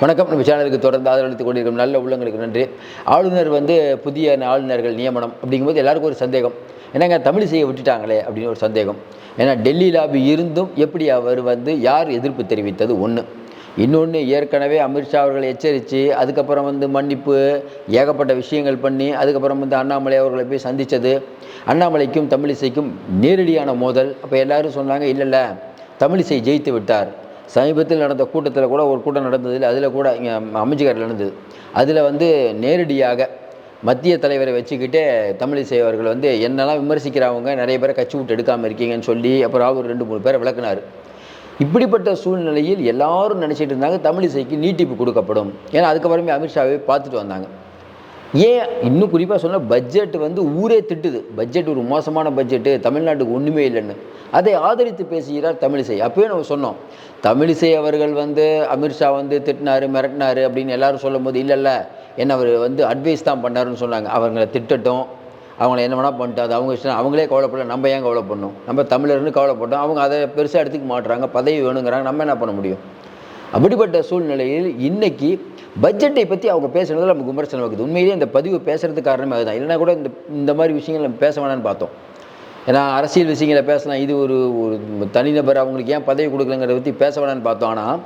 வணக்கம். நம்ம சேனலுக்கு தொடர்ந்து ஆதரவளித்துக் கொண்டிருக்கும் நல்ல உள்ளங்களுக்கு நன்றி. ஆளுநர் வந்து புதிய ஆளுநர்கள் நியமனம் அப்படிங்கும்போது எல்லாருக்கும் ஒரு சந்தேகம். என்னங்க தமிழிசையை விட்டுட்டாங்களே அப்படின்னு ஒரு சந்தேகம். ஏன்னா டெல்லி லாபி இருந்தும் எப்படி அவர் வந்து யார் எதிர்ப்பு தெரிவித்தது? ஒன்று இன்னொன்று ஏற்கனவே அமித்ஷா அவர்களை எச்சரித்து அதுக்கப்புறம் வந்து மன்னிப்பு ஏகப்பட்ட விஷயங்கள் பண்ணி அதுக்கப்புறம் வந்து அண்ணாமலை அவர்களை போய் சந்தித்தது அண்ணாமலைக்கும் தமிழிசைக்கும் நேரடியான மோதல். அப்போ எல்லாரும் சொன்னாங்க இல்லைல்ல தமிழிசை ஜெயித்து விட்டார். சமீபத்தில் நடந்த கூட்டத்தில் கூட ஒரு கூட்டம் நடந்ததில் அதில் கூட இங்கே அமைச்சிக்காரில் நடந்தது. அதில் வந்து நேரடியாக மத்திய தலைவரை வச்சுக்கிட்டே தமிழிசை அவர்கள் வந்து என்னெல்லாம் விமர்சிக்கிறவங்க நிறைய பேரை கட்சி விட்டு எடுக்காமல் இருக்கீங்கன்னு சொல்லி அப்புறம் அவர் ரெண்டு மூணு பேரை விளக்குனார். இப்படிப்பட்ட சூழ்நிலையில் எல்லாரும் நினச்சிட்டு இருந்தாங்க தமிழிசைக்கு நீட்டிப்பு கொடுக்கப்படும். ஏன்னா அதுக்கப்புறமே அமித்ஷாவை பார்த்துட்டு வந்தாங்க. ஏன்? இன்னும் குறிப்பாக சொன்னால் பட்ஜெட் வந்து ஊரே திட்டுது. பட்ஜெட் ஒரு மோசமான பட்ஜெட்டு. தமிழ்நாட்டுக்கு ஒன்றுமே இல்லைன்னு. அதை ஆதரித்து பேசுகிறார் தமிழிசை. அப்பயே நம்ம சொன்னோம் தமிழிசை அவர்கள் வந்து அமித்ஷா வந்து திட்டினார் மிரட்டினார் அப்படின்னு எல்லாரும் சொல்லும்போது இல்லைல்ல என்ன அவர் வந்து அட்வைஸ் தான் பண்ணாருன்னு சொன்னாங்க. அவங்களை திட்டட்டும். அவங்கள என்ன வேணால் பண்ணிட்டு அது அவங்க இஷ்டம் அவங்களே கவலைப்படல. நம்ம ஏன் கவலை பண்ணணும் நம்ம தமிழர்னு கவலைப்பட்டோம். அவங்க அதை பெருசாக எடுத்துக்க மாட்டுறாங்க பதவி வேணுங்கிறாங்க. நம்ம என்ன பண்ண முடியும்? அப்படிப்பட்ட சூழ்நிலையில் இன்றைக்கி பட்ஜெட்டை பற்றி அவங்க பேசுனதில் நமக்கு விமர்சனம் இருக்குது உண்மையிலேயே இந்த பதிவு பேசுகிறது காரணமே அதுதான். இல்லைன்னா கூட இந்த இந்த மாதிரி விஷயங்கள் நம்ம பேச வேணாம்னு பார்த்தோம். ஏன்னா அரசியல் விஷயங்களை பேசலாம். இது ஒரு ஒரு தனிநபர் அவங்களுக்கு ஏன் பதவி கொடுக்கலங்கிறத பற்றி பேச வேணான்னு பார்த்தோம். ஆனால்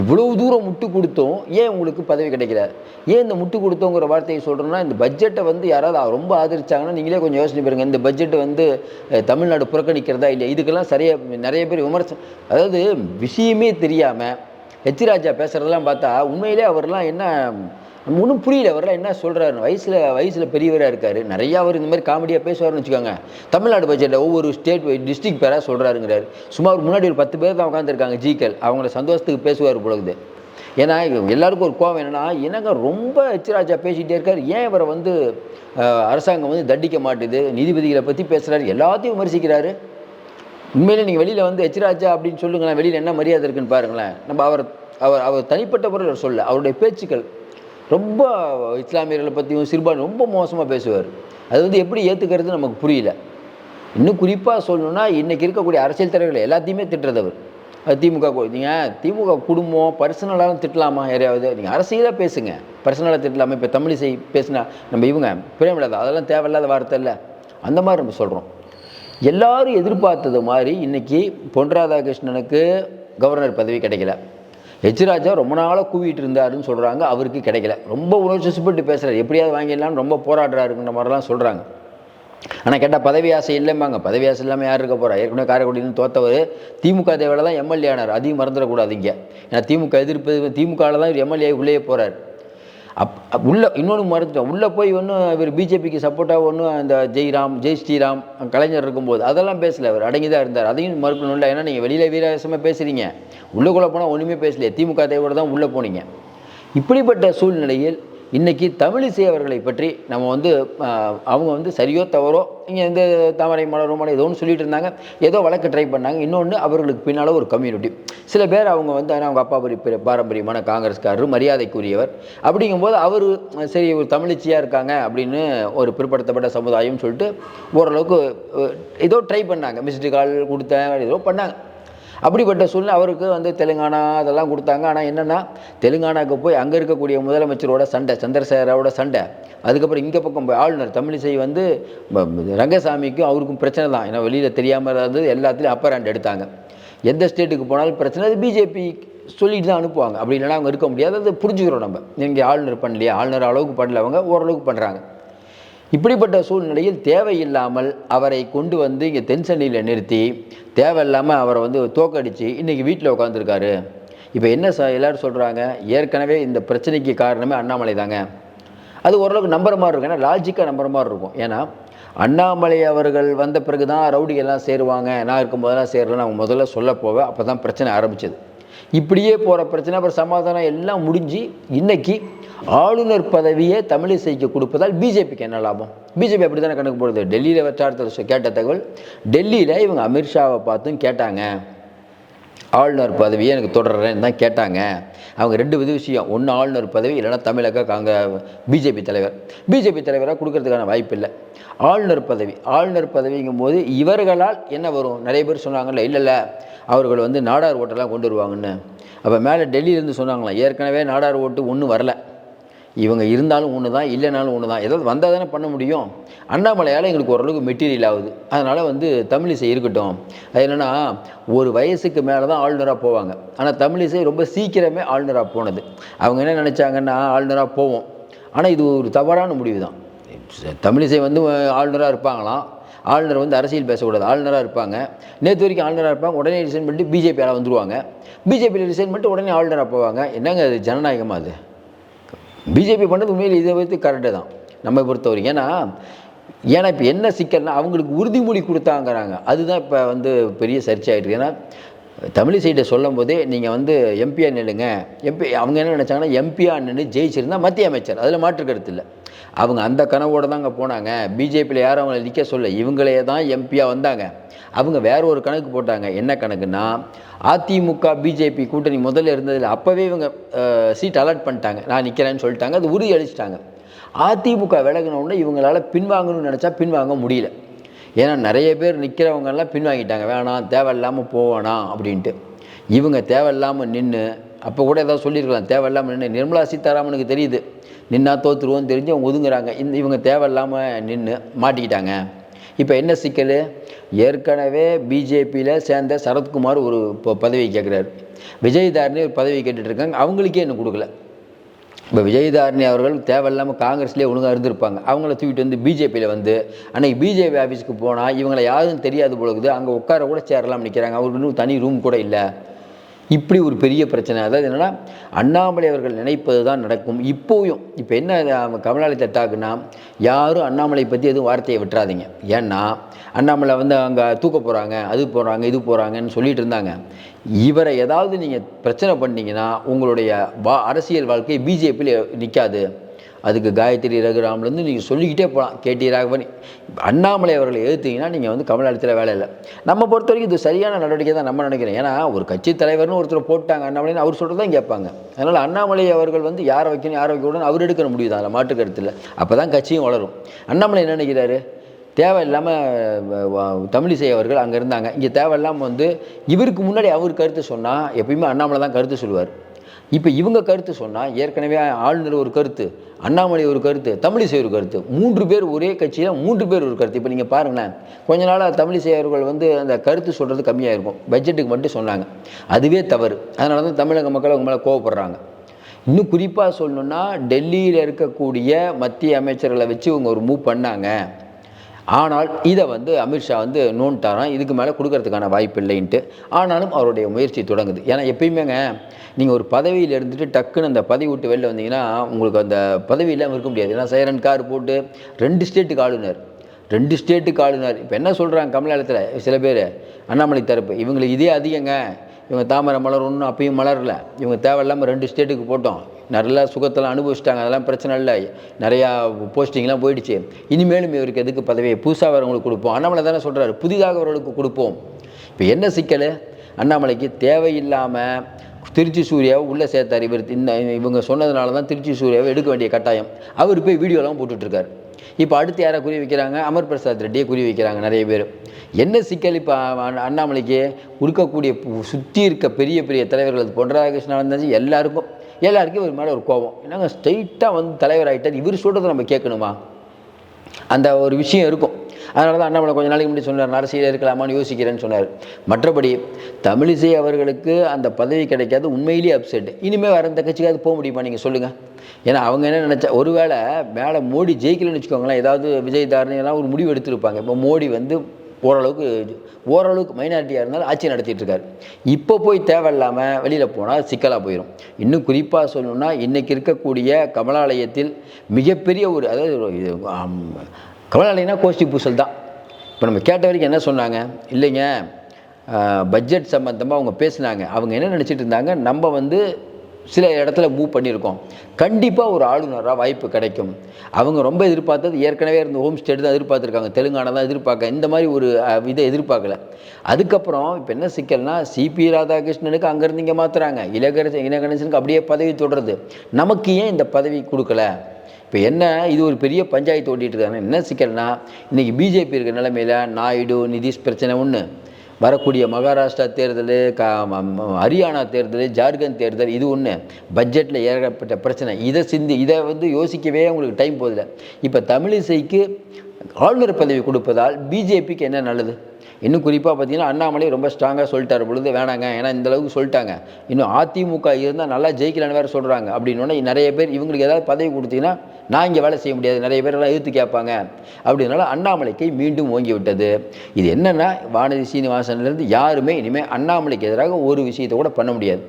இவ்வளோ தூரம் முட்டு கொடுத்தோம். ஏன் உங்களுக்கு பதவி கிடைக்கல? ஏன் இந்த முட்டு கொடுத்தோங்கிற வார்த்தையை சொல்கிறோன்னா இந்த பட்ஜெட்டை வந்து யாராவது ரொம்ப ஆதரிச்சாங்கன்னா நீங்களே கொஞ்சம் யோசனை பாருங்க. இந்த பட்ஜெட்டை வந்து தமிழ்நாடு புறக்கணிக்கிறதா இல்லை இதுக்கெல்லாம் சரியாக நிறைய பேர் விமர்சனம். அதாவது விஷயமே தெரியாமல் ஹெச் ராஜா பேசுகிறதெல்லாம் பார்த்தா உண்மையிலே அவர்லாம் என்ன ஒன்றும் புரியல. அவரெல்லாம் என்ன சொல்கிறாரு வயசில் வயசில் பெரியவராக இருக்கார். நிறையா அவர் இந்த மாதிரி காமெடியாக பேசுவார்னு வச்சுக்கோங்க. தமிழ்நாடு பட்ஜெட்டில் ஒவ்வொரு ஸ்டேட் டிஸ்ட்ரிக்ட் பேராக சொல்கிறாருங்கிறார் சுமார் முன்னாடி ஒரு பத்து பேர் தான் உட்காந்துருக்காங்க ஜிக்கல் அவங்கள சந்தோஷத்துக்கு பேசுவார் பொழுது ஏன்னா எல்லாருக்கும் ஒரு கோவம் என்னென்னா என்னங்க ரொம்ப ஹெச் பேசிகிட்டே இருக்கார். ஏன் இவரை வந்து அரசாங்கம் வந்து தண்டிக்க மாட்டுது? நீதிபதிகளை பற்றி பேசுகிறாரு எல்லாத்தையும் விமர்சிக்கிறாரு. உண்மையிலே நீங்கள் வெளியில் வந்து எச்ராஜா அப்படின்னு சொல்லுங்களேன் வெளியில் என்ன மரியாதை இருக்குன்னு பாருங்களேன். நம்ம அவர் அவர் அவர் தனிப்பட்ட முறையில் அவர் சொல்ல அவருடைய பேச்சுக்கள் ரொம்ப இஸ்லாமியர்களை பற்றியும் சிறுபான் ரொம்ப மோசமாக பேசுவார். அது வந்து எப்படி ஏற்றுக்கிறது நமக்கு புரியல. இன்னும் குறிப்பாக சொல்லணும்னா இன்றைக்கி இருக்கக்கூடிய அரசியல் தலைவர்கள் எல்லாத்தையுமே திட்டுறது அவர். திமுக நீங்கள் திமுக குடும்பம் பர்சனலாகவும் திட்டலாமா யாரையாவது? நீங்கள் அரசியலாக பேசுங்க. பர்சனலாக திட்டலாமா? இப்போ தமிழிசை பேசினா நம்ம இவங்க பிரேமலதா அதெல்லாம் தேவையில்லாத வார்த்தை இல்லை. அந்த மாதிரி நம்ம சொல்கிறோம் எல்லாரும் எதிர்பார்த்தது மாதிரி இன்றைக்கி பொன் ராதாகிருஷ்ணனுக்கு கவர்னர் பதவி கிடைக்கல. ஹெச் ரொம்ப நாளாக கூவிட்டு இருந்தாருன்னு சொல்கிறாங்க அவருக்கு கிடைக்கல. ரொம்ப உணர்ச்சிப்பட்டு பேசுகிறார் எப்படியாவது வாங்கிடலாம்னு ரொம்ப போராடுறாருங்கிற மாதிரிலாம் சொல்கிறாங்க ஆனால் கேட்டால் பதவி ஆசை இல்லைம்பாங்க. பதவி ஆசை இல்லாமல் யார் இருக்க போகிறா ஏற்கனவே காரைக்குடின்னு தோத்தவர் திமுக தேவையில தான் எம்எல்ஏ ஆனார். அதையும் மறந்துடக்கூடாது இங்கே. ஏன்னா திமுக எதிர்ப்பு திமுகவில் தான் இவர் எம்எல்ஏ உள்ளே போகிறார் அப் உள்ளே இன்னொன்று மறந்துட்டோம் உள்ளே போய் ஒன்றும் இவர் பிஜேபிக்கு சப்போர்ட்டாக ஒன்றும் அந்த ஜெய்ராம் ஜெய் ஸ்ரீராம் கலைஞர் இருக்கும்போது அதெல்லாம் பேசல அவர் அடங்கி தான் இருந்தார். அதையும் மறுக்கணும் இல்லை. ஏன்னா நீங்கள் வெளியில் வீரவசமாக பேசுகிறீங்க உள்ளுக்குள்ளே போனால் ஒன்றுமே பேசலையே. திமுக தேவையோட தான் உள்ளே போனீங்க. இப்படிப்பட்ட சூழ்நிலையில் இன்றைக்கி தமிழிசை அவர்களை பற்றி நம்ம வந்து அவங்க வந்து சரியோ தவறோ இங்கே வந்து தாமரை மலர் மலை ஏதோ ஒன்று சொல்லிட்டு இருந்தாங்க. ஏதோ வழக்கு ட்ரை பண்ணாங்க. இன்னொன்று அவர்களுக்கு பின்னால் ஒரு கம்யூனிட்டி சில பேர் அவங்க வந்து அவங்க அப்பா பரி பாரம்பரியமான காங்கிரஸ்காரர் மரியாதைக்குரியவர். அப்படிங்கும்போது அவர் சரி ஒரு தமிழிச்சியாக இருக்காங்க அப்படின்னு ஒரு பிற்படுத்தப்பட்ட சமுதாயம்னு சொல்லிட்டு ஓரளவுக்கு ஏதோ ட்ரை பண்ணாங்க. மிஸ்டு கால் கொடுத்தேன் ஏதோ பண்ணாங்க. அப்படிப்பட்ட சூழ்நிலை அவருக்கு வந்து தெலுங்கானா அதெல்லாம் கொடுத்தாங்க. ஆனால் என்னென்னா தெலுங்கானாவுக்கு போய் அங்கே இருக்கக்கூடிய முதலமைச்சரோட சண்டை சந்திரசேகரோட சண்டை அதுக்கப்புறம் இங்கே பக்கம் போய் ஆளுநர் தமிழிசை வந்து ரங்கசாமிக்கும் அவருக்கும் பிரச்சனை தான். ஏன்னா வெளியில் தெரியாமல் இருந்தது எல்லாத்துலேயும் அப்பர் ஹேண்ட் எடுத்தாங்க. எந்த ஸ்டேட்டுக்கு போனாலும் பிரச்சனை அது பிஜேபி சொல்லிட்டு தான் அனுப்புவாங்க. அப்படி இல்லைனா அவங்க இருக்க முடியாது. அதை புரிஞ்சுக்கிறோம் நம்ம. இங்கே ஆளுநர் பண்ணலையா? ஆளுநர் அளவுக்கு பண்ணல அவங்க ஓரளவுக்கு பண்ணுறாங்க இப்படிப்பட்ட சூழ்நிலையில் தேவையில்லாமல் அவரை கொண்டு வந்து இங்கே தென்சென்னையில் நிறுத்தி தேவையில்லாமல் அவரை வந்து தோக்கடிச்சு இன்றைக்கி வீட்டில் உட்காந்துருக்காரு இப்போ என்ன ச எல்லோரும் சொல்கிறாங்க ஏற்கனவே இந்த பிரச்சனைக்கு காரணமே அண்ணாமலை தாங்க. அது ஓரளவுக்கு நம்புற மாதிரி இருக்கும். ஏன்னா லாஜிக்காக நம்புற மாதிரி இருக்கும். ஏன்னா அண்ணாமலை அவர்கள் வந்த பிறகு தான் ரவுடி எல்லாம் சேருவாங்க. நான் இருக்கும்போதெல்லாம் சேரலன்னு அவங்க முதல்ல சொல்ல போக அப்போ தான் பிரச்சனை ஆரம்பிச்சது. இப்படியே போகிற பிரச்சனை அப்புறம் சமாதானம் எல்லாம் முடிஞ்சு இன்னைக்கு ஆளுநர் பதவியே தமிழிசைக்கு கொடுப்பதால் பிஜேபிக்கு என்ன லாபம்? பிஜேபி அப்படி தானே கணக்கு போடுது? டெல்லியில் வட்டாரத்தில் கேட்ட தகவல் டெல்லியில் இவங்க அமித்ஷாவை பார்த்தும் கேட்டாங்க. ஆளுநர் பதவியை எனக்கு தொடர்றேன்னு தான் கேட்டாங்க. அவங்க ரெண்டு வித விஷயம். ஒன்று ஆளுநர் பதவி இல்லைன்னா தமிழக காங்க பிஜேபி தலைவர். பிஜேபி தலைவராக கொடுக்கறதுக்கான வாய்ப்பு இல்லை. ஆளுநர் பதவி ஆளுநர் பதவிங்கும் போது இவர்களால் என்ன வரும்? நிறைய பேர் சொன்னாங்கல்ல இல்லை இல்லை அவர்கள் வந்து நாடார் ஓட்டெல்லாம் கொண்டு வருவாங்கன்னு. அப்போ மேலே டெல்லியிலேருந்து சொன்னாங்களாம் ஏற்கனவே நாடார் ஓட்டு ஒன்றும் வரல. இவங்க இருந்தாலும் ஒன்று தான் இல்லைனாலும் ஒன்று தான் ஏதாவது வந்தால் தானே பண்ண முடியும். அண்ணாமலையால் எங்களுக்கு ஓரளவுக்கு மெட்டீரியல் ஆகுது. அதனால் வந்து தமிழிசை இருக்கட்டும். அது என்னென்னா ஒரு வயசுக்கு மேலே தான் ஆளுநராக போவாங்க ஆனால் தமிழிசை ரொம்ப சீக்கிரமே ஆளுநராக போனது. அவங்க என்ன நினச்சாங்கன்னா ஆளுநராக போவோம். ஆனால் இது ஒரு தவறான முடிவு தான் தமிழிசை வந்து ஆளுநராக இருப்பாங்களாம். ஆளுநர் வந்து அரசியல் பேசக்கூடாது. ஆளுநராக இருப்பாங்க. நேற்று வரைக்கும் ஆளுநராக இருப்பாங்க. உடனே ரிசைன் பண்ணிட்டு பிஜேபியால் வந்துடுவாங்க பிஜேபியில் ரிசைன் பண்ணிட்டு உடனே ஆளுநராக போவாங்க. என்னங்க அது? ஜனநாயகமாக அது? பிஜேபி பண்ணது உண்மையில் இதை வைத்து கரெக்டு தான். நம்ம பொறுத்த வரைக்கும் ஏன்னா ஏன்னா இப்போ என்ன சிக்கல்னா அவங்களுக்கு உறுதிமொழி கொடுத்தாங்கிறாங்க. அதுதான் இப்போ வந்து பெரிய சர்ச்சையாகிட்டு ஏன்னா தமிழிசைட்ட சொல்லும் போதே நீங்கள் வந்து எம்பியா நில்லுங்க. எம்பி அவங்க என்ன நினச்சாங்கன்னா எம்பியா நின்று ஜெயிச்சிருந்தா மத்திய அமைச்சர். அதில் மாற்றுக்கருத்து இல்லை. அவங்க அந்த கனவோடு தாங்க போனாங்க. பிஜேபியில் யாரும் அவங்களை நிற்க சொல்ல இவங்களே தான் எம்பியாக வந்தாங்க. அவங்க வேற ஒரு கணக்கு போட்டாங்க. என்ன கணக்குன்னா அதிமுக பிஜேபி கூட்டணி முதல்ல இருந்ததில் அப்போவே இவங்க சீட் அலாட் பண்ணிட்டாங்க. நான் நிற்கிறேன்னு சொல்லிட்டாங்க. அது உறுதி அளிச்சிட்டாங்க. அதிமுக விலகின உடனே இவங்களால் பின்வாங்கணும்னு நினச்சா பின்வாங்க முடியல. ஏன்னா நிறைய பேர் நிற்கிறவங்கெல்லாம் பின்வாங்கிட்டாங்க. வேணாம் தேவையில்லாமல் போவேணாம் அப்படின்ட்டு. இவங்க தேவையில்லாமல் நின்று அப்போ கூட ஏதாவது சொல்லியிருக்கலாம். தேவையில்லாமல் நின்று நிர்மலா சீதாராமனுக்கு தெரியுது. நின்னா தோற்றுருவோன்னு தெரிஞ்சு அவங்க ஒதுங்குறாங்க. இந்த இவங்க தேவையில்லாமல் நின்று மாட்டிக்கிட்டாங்க. இப்போ என்ன சிக்கல்? ஏற்கனவே பிஜேபியில் சேர்ந்த சரத்குமார் ஒரு இப்போ பதவி கேட்குறாரு விஜயதாரணி ஒரு பதவி கேட்டுட்ருக்காங்க அவங்களுக்கே இன்னும் கொடுக்கல. இப்போ விஜயதாரணி அவர்கள் தேவையில்லாமல் காங்கிரஸ்லேயே ஒழுங்காக இருந்திருப்பாங்க. அவங்கள தூக்கிட்டு வந்து பிஜேபியில் வந்து அன்னைக்கு பிஜேபி ஆஃபீஸ்க்கு போனால் இவங்களை யாரும் தெரியாது போலக்குது அங்கே உட்கார கூட சேரலாம் நிற்கிறாங்க அவருக்கு இன்னும் தனி ரூம் கூட இல்லை. இப்படி ஒரு பெரிய பிரச்சனை. அதாவது என்னென்னா அண்ணாமலை அவர்கள் நினைப்பது தான் நடக்கும். இப்போயும் இப்போ என்ன கமலாலயத்தை தாக்குன்னா யாரும் அண்ணாமலை பற்றி எதுவும் வார்த்தையை விட்டுறாதீங்க. ஏன்னா அண்ணாமலை வந்து அங்கே தூக்க போகிறாங்க அது போகிறாங்க இது போகிறாங்கன்னு சொல்லிட்டு இருந்தாங்க. இவரை ஏதாவது நீங்கள் பிரச்சனை பண்ணீங்கன்னா உங்களுடைய வா அரசியல் வாழ்க்கை பிஜேபியில் நிற்காது அதுக்கு காயத்ரி ரகுராம்லேருந்து நீங்கள் சொல்லிக்கிட்டே போகலாம் கேடி ராகவன் அண்ணாமலை அவர்களை எழுத்திங்கன்னா நீங்கள் வந்து கமலாளத்தில் வேலை இல்லை. நம்ம பொறுத்த வரைக்கும் இது சரியான நடவடிக்கை தான் நம்ம நினைக்கிறேன் ஏன்னா ஒரு கட்சி தலைவர்னு ஒருத்தர் போட்டாங்க அண்ணாமலைன்னு அவர் சொல்கிறது தான் கேட்பாங்க. அதனால் அண்ணாமலை அவர்கள் வந்து யாரை வைக்கணும் யாரை வைக்கணும்னு அவர் எடுக்கிற முடியுது அதில் மாட்டுக்கருத்தில் அப்போ தான் கட்சியும் வளரும். அண்ணாமலை என்ன நினைக்கிறாரு? தேவையில்லாமல் தமிழிசை அவர்கள் அங்கே இருந்தாங்க. இங்கே தேவையில்லாமல் வந்து இவருக்கு முன்னாடி அவர் கருத்து சொன்னால் எப்பயுமே அண்ணாமலை தான் கருத்து சொல்லுவார். இப்போ இவங்க கருத்து சொன்னால் ஏற்கனவே ஆளுநர் ஒரு கருத்து அண்ணாமலை ஒரு கருத்து தமிழிசை ஒரு கருத்து மூன்று பேர் ஒரே கட்சியில் மூன்று பேர் ஒரு கருத்து. இப்போ நீங்கள் பாருங்களேன் கொஞ்ச நாளாக தமிழிசை அவர்கள் வந்து அந்த கருத்து சொல்கிறது கம்மியாக இருக்கும். பட்ஜெட்டுக்கு மட்டும் சொன்னாங்க. அதுவே தவறு. அதனால தான் தமிழக மக்கள் அவங்க மேலே கோவப்படுறாங்க. இன்னும் குறிப்பாக சொல்லணுன்னா டெல்லியில் இருக்கக்கூடிய மத்திய அமைச்சர்களை வச்சு இவங்க ஒரு மூவ் பண்ணாங்க. ஆனால் இதை வந்து அமித்ஷா வந்து நோன்ட்டாராம் இதுக்கு மேலே கொடுக்கறதுக்கான வாய்ப்பு இல்லைன்ட்டு. ஆனாலும் அவருடைய முயற்சி தொடங்குது. ஏன்னா எப்பயுமேங்க நீங்கள் ஒரு பதவியில் இருந்துட்டு டக்குன்னு அந்த பதவி விட்டு வெளில வந்தீங்கன்னா உங்களுக்கு அந்த பதவி இல்லாமல் இருக்க முடியாது. ஏன்னா சைரன் கார் போட்டு ரெண்டு ஸ்டேட்டுக்கு ஆளுநர் ரெண்டு ஸ்டேட்டுக்கு ஆளுநர் இப்போ என்ன சொல்கிறாங்க கமலாலயத்தில்? சில பேர் அண்ணாமலை தரப்பு. இவங்களுக்கு இதே அதிகங்க. இவங்க தாமரை மலர் ஒன்றும் அப்பயும் மலரல. இவங்க தேவையில்லாமல் ரெண்டு ஸ்டேட்டுக்கு போட்டோம். நல்லா சுகத்தெல்லாம் அனுபவிச்சிட்டாங்க. அதெல்லாம் பிரச்சனை இல்லை. நிறையா போஸ்டிங்லாம் போயிடுச்சு. இனிமேலும் இவருக்கு எதுக்கு பதவி புதுசாக வரவங்களுக்கு கொடுப்போம். அண்ணாமலை தானே சொல்கிறாரு புதிதாக அவர்களுக்கு கொடுப்போம். இப்போ என்ன சிக்கல்? அண்ணாமலைக்கு தேவையில்லாமல் திருச்சி சூர்யாவை உள்ளே சேர்த்தார் இவர். இந்த இவங்க சொன்னதுனால தான் திருச்சி சூர்யாவை எடுக்க வேண்டிய கட்டாயம். அவர் போய் வீடியோலாம் போட்டுட்ருக்கார். இப்போ அடுத்து யாரை குறி வைக்கிறாங்க? அமர் பிரசாத் ரெட்டியை குறி வைக்கிறாங்க நிறைய பேர். என்ன சிக்கல் இப்போ அண்ணாமலைக்கு? இருக்கக்கூடிய சுற்றி இருக்க பெரிய பெரிய தலைவர்கள் பொன் ராதாகிருஷ்ணன் இருந்தாச்சு எல்லாருக்கும் எல்லாருக்கும் இவர் மேலே ஒரு கோபம். என்னங்க ஸ்ட்ரைட்டாக வந்து தலைவர் ஆகிட்டார் இவர் சொல்கிறத நம்ம கேட்கணுமா? அந்த ஒரு விஷயம் இருக்கும். அதனால தான் அண்ணாமலை கொஞ்ச நாளைக்கு முன்னாடி சொன்னார் நான் அரசியல் இருக்கலாமான்னு யோசிக்கிறேன்னு சொன்னார். மற்றபடி தமிழிசை அவர்களுக்கு அந்த பதவி கிடைக்காது உண்மையிலேயே அப்செட் இனிமேல் வேறு எந்த கட்சிக்காவது போக முடியுமா நீங்கள் சொல்லுங்கள் ஏன்னா அவங்க என்ன நினச்சா ஒருவேளை மேலே மோடி ஜெயிக்கலன்னு வச்சுக்கோங்களேன் ஏதாவது விஜய் தாரணையெல்லாம் ஒரு முடிவு எடுத்திருப்பாங்க. இப்போ மோடி வந்து ஓரளவுக்கு ஓரளவுக்கு மைனாரிட்டியாக இருந்தாலும் ஆட்சி நடத்திட்டுருக்காரு. இப்போ போய் தேவையில்லாமல் வெளியில் போனால் சிக்கலாக போயிடும் இன்னும் குறிப்பாக சொல்லணும்னா இன்றைக்கி இருக்கக்கூடிய கமலாலயத்தில் மிகப்பெரிய ஒரு அதாவது இது, கமலாலயம்னா கோஷ்டி பூசல் தான். இப்போ நம்ம கேட்ட வரைக்கும் என்ன சொன்னாங்க? இல்லைங்க பட்ஜெட் சம்மந்தமாக அவங்க பேசுனாங்க. அவங்க என்ன நினச்சிட்டு இருந்தாங்க? நம்ம வந்து சில இடத்துல மூவ் பண்ணியிருக்கோம். கண்டிப்பாக ஒரு ஆளுநராக வாய்ப்பு கிடைக்கும். அவங்க ரொம்ப எதிர்பார்த்தது ஏற்கனவே இருந்த ஹோம் ஸ்டேட் தான் எதிர்பார்த்துருக்காங்க. தெலுங்கானா தான் எதிர்பார்க்க இந்த மாதிரி ஒரு இதை எதிர்பார்க்கல. அதுக்கப்புறம் இப்போ என்ன சிக்கல்னா சிபி ராதாகிருஷ்ணனுக்கு அங்கேருந்து இங்கே மாற்றுறாங்க இலகரசன் இலகணேசனுக்கு அப்படியே பதவி தொடருது நமக்கு ஏன் இந்த பதவி கொடுக்கல? இப்போ என்ன இது ஒரு பெரிய பஞ்சாயத்து ஓட்டிகிட்டு இருக்காங்க. என்ன சிக்கல்னா இன்றைக்கி பிஜேபி இருக்கிற நிலைமையில் நாயுடு நிதிஷ் பிரச்சனை ஒன்று வரக்கூடிய மகாராஷ்டிரா தேர்தல் க ம- ஹரியானா தேர்தல் ஜார்க்கண்ட் தேர்தல் இது ஒன்று பட்ஜெட்டில் ஏகப்பட்ட பிரச்சனை. இதை சிந்தி இதை வந்து யோசிக்கவே உங்களுக்கு டைம் போதில்லை. இப்போ தமிழிசைக்கு ஆளுநர் பதவி கொடுப்பதால் பிஜேபிக்கு என்ன நல்லது? இன்னும் குறிப்பாக பார்த்தீங்கன்னா அண்ணாமலை ரொம்ப ஸ்ட்ராங்காக சொல்லிட்டார். பொழுது வேணாங்க ஏன்னா இந்தளவுக்கு சொல்லிட்டாங்க. இன்னும் அதிமுக இருந்தால் நல்லா ஜெயிக்கலான்னு வேறு சொல்கிறாங்க அப்படின்னோடனே நிறைய பேர் இவங்களுக்கு ஏதாவது பதவி கொடுத்தீங்கன்னா நான் இங்கே வேலை செய்ய முடியாது. நிறைய பேர் எல்லாம் எதிர்த்து கேட்பாங்க. அப்படினால அண்ணாமலைக்கை மீண்டும் ஓங்கி விட்டது. இது என்னென்னா வானதி சீனிவாசன்லேருந்து யாருமே இனிமேல் அண்ணாமலைக்கு எதிராக ஒரு விஷயத்தை கூட பண்ண முடியாது.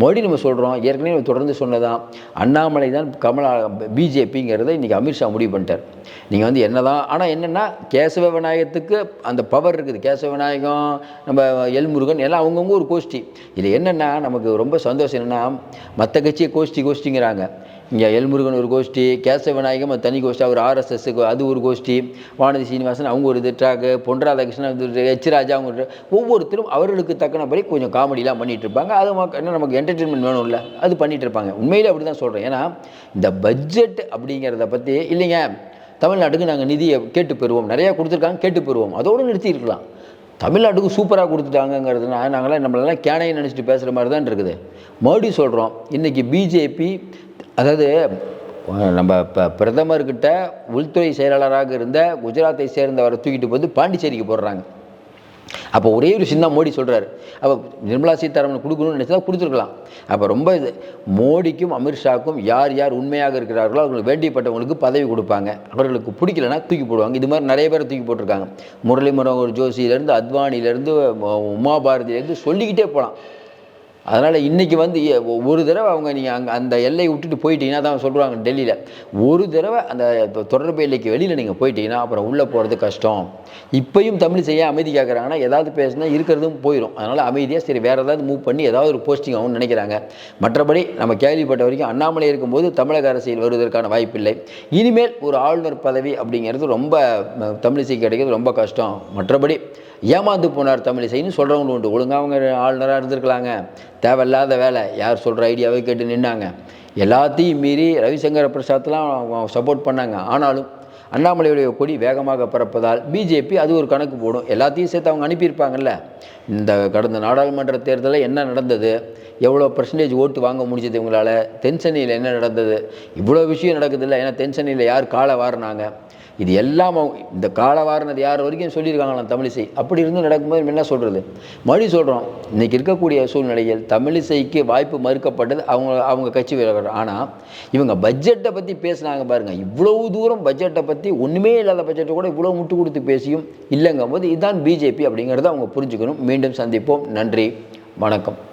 மறுபடி நம்ம சொல்கிறோம் ஏற்கனவே நம்ம தொடர்ந்து சொன்னதான் அண்ணாமலை தான் கமலா பிஜேபிங்கிறத இன்றைக்கி அமித்ஷா முடிவு பண்ணிட்டார். நீங்கள் வந்து என்ன தான் ஆனால் என்னென்னா கேசவ விநாயகத்துக்கு அந்த பவர் இருக்குது. கேசவ விநாயகம் நம்ம எல்முருகன் எல்லாம் அவங்கவுங்க ஒரு கோஷ்டி. இது என்னென்னா நமக்கு ரொம்ப சந்தோஷம் என்னென்னா மற்ற கட்சியை கோஷ்டி கோஷ்டிங்கிறாங்க. இங்கே எல்முருகன் ஒரு கோஷ்டி கேசவ விநாயகம் அது தனி கோஷ்டி அவர் ஆர்எஸ்எஸ் அது ஒரு கோஷ்டி வானதி சீனிவாசன் அவங்க ஒரு இது ட்ராக்கு பொன் ராதாகிருஷ்ணன் ராஜா அவங்க ஒவ்வொருத்தரும் அவர்களுக்கு தக்கனபடி கொஞ்சம் காமெடிலாம் பண்ணிகிட்டு இருப்பாங்க. அது நமக்கு என்ன நமக்கு என்டர்டெயின்மெண்ட் வேணும்ல அது பண்ணிகிட்டு இருப்பாங்க. உண்மையிலே அப்படி தான் சொல்கிறேன் ஏன்னா இந்த பட்ஜெட் அப்படிங்கிறத பற்றி இல்லைங்க தமிழ்நாட்டுக்கு நாங்கள் நிதியை கேட்டு பெறுவோம். நிறையா கொடுத்துருக்காங்க கேட்டு பெறுவோம். அதோடு நிறுத்தியிருக்கலாம் தமிழ்நாட்டுக்கு சூப்பராக கொடுத்துட்டாங்கங்கிறதுனா நாங்களாம் நம்மளெல்லாம் கேனையை நினச்சிட்டு பேசுகிற மாதிரி தான் இருக்குது. மறுபடியும் சொல்கிறோம் இன்றைக்கி பிஜேபி அதாவது நம்ம இப்போ பிரதமர்கிட்ட உள்துறை செயலாளராக இருந்த குஜராத்தை சேர்ந்தவரை தூக்கிட்டு வந்து பாண்டிச்சேரிக்கு போடுறாங்க. அப்போ ஒரே ஒரு சின்ன மோடி சொல்கிறாரு அப்போ நிர்மலா சீதாராமன் கொடுக்கணும்னு நினச்சா கொடுத்துருக்கலாம். அப்போ ரொம்ப இது மோடிக்கும் அமித்ஷாக்கும் யார் யார் உண்மையாக இருக்கிறார்களோ அவங்களுக்கு வேண்டியப்பட்டவங்களுக்கு பதவி கொடுப்பாங்க. அவர்களுக்கு பிடிக்கலனா தூக்கி போடுவாங்க. இது மாதிரி நிறைய பேர் தூக்கி போட்டிருக்காங்க. முரளி மனோகர் ஜோஷியிலேருந்து அத்வானிலேருந்து உமா பாரதியிலேருந்து சொல்லிக்கிட்டே போகலாம் அதனால் இன்றைக்கி வந்து ஒரு தடவை அவங்க நீங்கள் அங்கே அந்த எல்லையை விட்டுட்டு போயிட்டீங்கன்னா தான் சொல்கிறாங்க டெல்லியில். ஒரு தடவை அந்த தொடர்பு எல்லைக்கு வெளியில் நீங்கள் போயிட்டீங்கன்னா அப்புறம் உள்ளே போகிறது கஷ்டம். இப்பயும் தமிழ் செய்ய அமைதி கேட்குறாங்கன்னா ஏதாவது பேசினா இருக்கிறதும் போயிடும் அதனால் அமைதியாக சரி வேறு ஏதாவது மூவ் பண்ணி ஏதாவது ஒரு போஸ்டிங் ஆகும்னு நினைக்கிறாங்க. மற்றபடி நம்ம கேள்விப்பட்ட வரைக்கும் அண்ணாமலை இருக்கும்போது தமிழக அரசியல் வருவதற்கான வாய்ப்பில்லை. இனிமேல் ஒரு ஆளுநர் பதவி அப்படிங்கிறது ரொம்ப தமிழிசை கிடைக்கிறது ரொம்ப கஷ்டம். மற்றபடி ஏமாந்து போனார் தமிழிசைன்னு சொல்கிறவங்க உண்டு. ஒழுங்காக அவங்க ஆளுநராக இருந்திருக்கலாங்க. தேவையில்லாத வேலை. யார் சொல்கிற ஐடியாவே கேட்டு நின்னாங்க. எல்லாத்தையும் மீறி ரவிசங்கர பிரசாத்லாம் சப்போர்ட் பண்ணாங்க. ஆனாலும் அண்ணாமலையுடைய கொடி வேகமாக பறப்பதால் பிஜேபி அது ஒரு கணக்கு போடும். எல்லாத்தையும் சேர்த்து அவங்க அனுப்பியிருப்பாங்கல்ல. இந்த கடந்த நாடாளுமன்ற தேர்தலில் என்ன நடந்தது? எவ்வளோ பர்சன்டேஜ் ஓட்டு வாங்க முடிஞ்சது இவங்களால்? தென்சென்னையில் என்ன நடந்தது? இவ்வளோ விஷயம் நடக்குதுல்ல. ஏன்னா தென்சென்னையில் யார் காலை வாரினாங்க? இது எல்லாம் இந்த காலவாரினது யார் வரைக்கும் சொல்லியிருக்காங்களாம் தமிழிசை. அப்படி இருந்து நடக்கும்போது என்ன சொல்கிறது மறுபடி சொல்கிறோம் இன்றைக்கி இருக்கக்கூடிய சூழ்நிலையில் தமிழிசைக்கு வாய்ப்பு மறுக்கப்பட்டது அவங்க அவங்க கட்சி வீரர்கள். ஆனால் இவங்க பட்ஜெட்டை பற்றி பேசுனாங்க பாருங்கள் இவ்வளவு தூரம் பட்ஜெட்டை பற்றி ஒன்றுமே இல்லாத பட்ஜெட்டை கூட இவ்வளோ முட்டு கொடுத்து பேசியும் இல்லைங்கும் போது இதுதான் பிஜேபி அப்படிங்கிறத அவங்க புரிஞ்சுக்கணும். மீண்டும் சந்திப்போம். நன்றி. வணக்கம்.